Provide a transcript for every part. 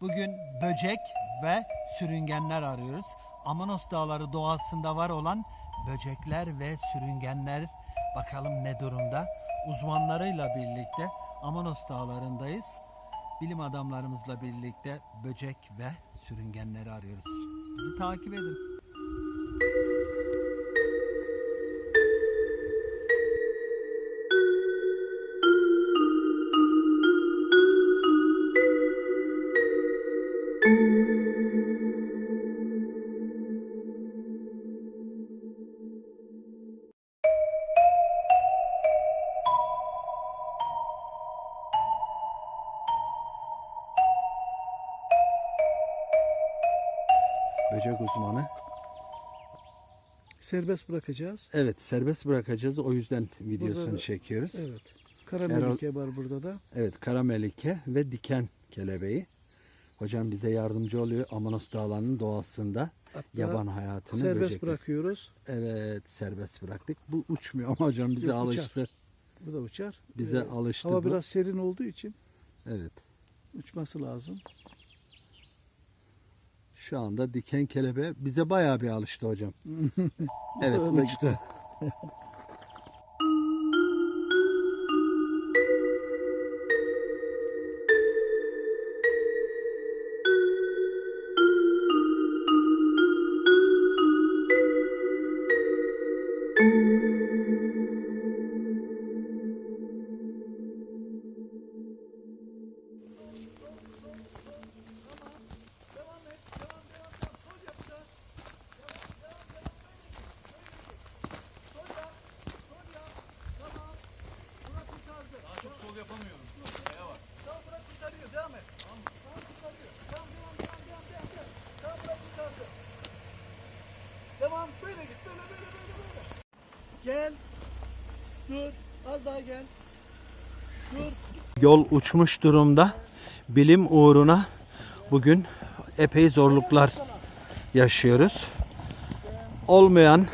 Bugün böcek ve sürüngenler arıyoruz. Amanos Dağları doğasında var olan böcekler ve sürüngenler bakalım ne durumda. Uzmanlarıyla birlikte Amanos Dağları'ndayız. Bilim adamlarımızla birlikte böcek ve sürüngenleri arıyoruz. Bizi takip edin. Böcek uzmanı. Serbest bırakacağız. Evet serbest bırakacağız. O yüzden videosunu Burada da- çekiyoruz. Evet. Evet. Karamelike var burada da. kara melike ve diken kelebeği. Hocam bize yardımcı oluyor Amanos Dağları'nın doğasında Hatta yaban hayatını serbest böcekler. bırakıyoruz. Evet serbest bıraktık. Bu uçmuyor ama hocam bize Yok, uçar. alıştı. Bu da uçar. Bize Ee, alıştı Hava bu. biraz serin olduğu için Evet. uçması lazım. Şu anda diken kelebeği bize bayağı bir alıştı hocam. evet uçtu. Dur. Az daha gel. Dur. Yol uçmuş durumda. Bilim uğruna bugün epey zorluklar yaşıyoruz. Olmayan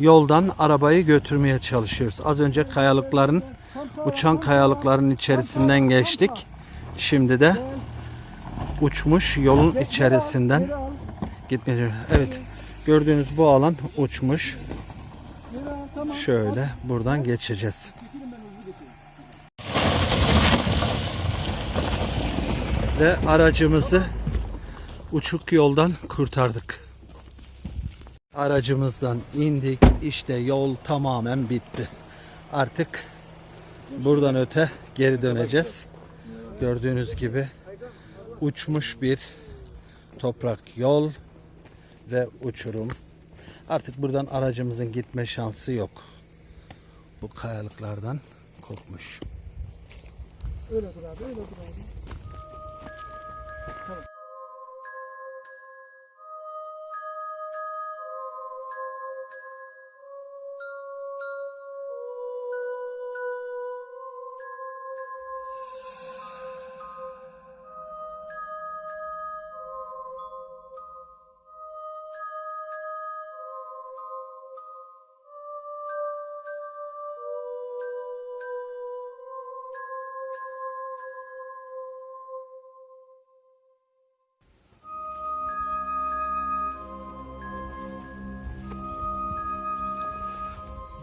yoldan arabayı götürmeye çalışıyoruz. Az önce kayalıkların uçan kayalıkların içerisinden geçtik. Şimdi de uçmuş yolun içerisinden Geri al. gitmeye Evet. Gördüğünüz bu alan uçmuş. Tamam. Şöyle buradan geçeceğiz. Ve aracımızı uçuk yoldan kurtardık. Aracımızdan indik. İşte yol tamamen bitti. Artık buradan öte geri döneceğiz. Gördüğünüz gibi uçmuş bir toprak yol ve uçurum. Artık buradan aracımızın gitme şansı yok. Bu kayalıklardan kopmuş. Öyle dur abi. Öyle dur abi.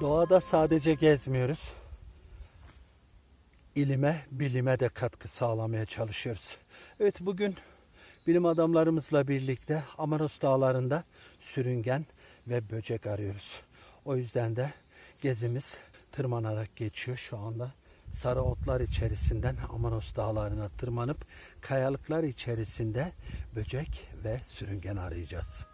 Doğada sadece gezmiyoruz. İlime, bilime de katkı sağlamaya çalışıyoruz. Evet bugün bilim adamlarımızla birlikte Amaros Dağları'nda sürüngen ve böcek arıyoruz. O yüzden de gezimiz tırmanarak geçiyor şu anda. Sarı otlar içerisinden Amanos Dağları'na tırmanıp kayalıklar içerisinde böcek ve sürüngen arayacağız.